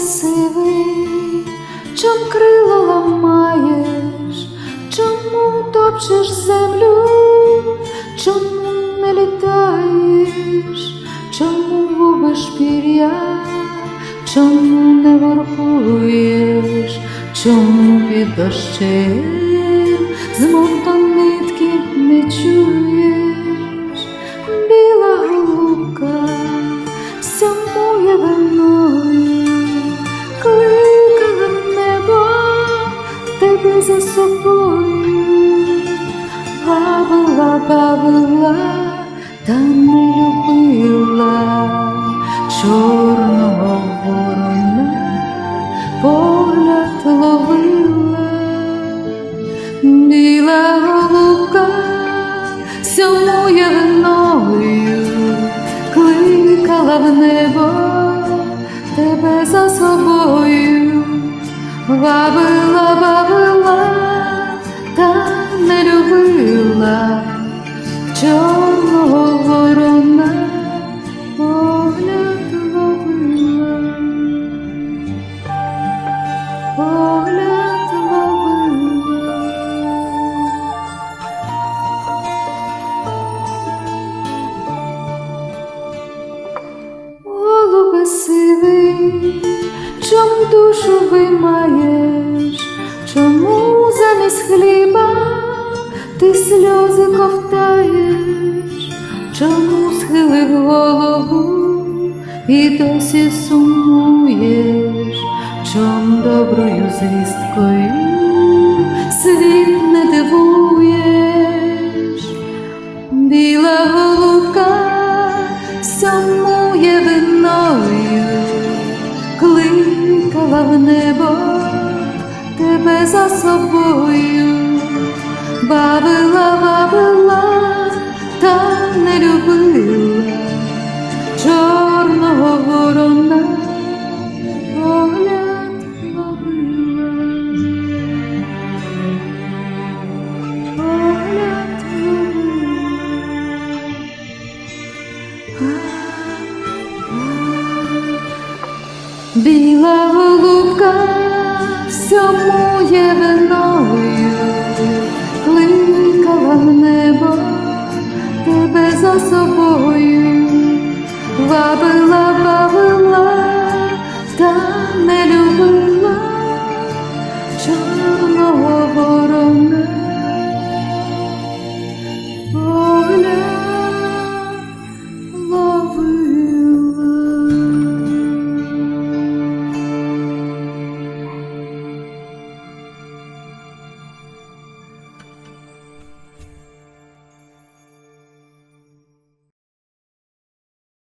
сивий, чом крила ламаєш, чому топчеш землю, чому не літаєш, чому губиш пір'я, чому не ворпуєш, чому під дощем, змов та не любила чорного ворона, погляд ловила, біла голубка сьомує виною, кликала в небо тебе за собою, бавила, бавила, та не любила чорного погляд ловила. Голубе сивий, чом душу виймаєш, чому замість хліба ти сльози ковтаєш, чому схилив голову і досі сумуєш, чом доброю звісткою світ не дивуєш, біла голубка сумує виною, кликала в небо тебе за собою, бавила, бавила, та не любила Біла голубка всьому є виною, кликала в небо тебе за собою, вабила, бавила та не любила.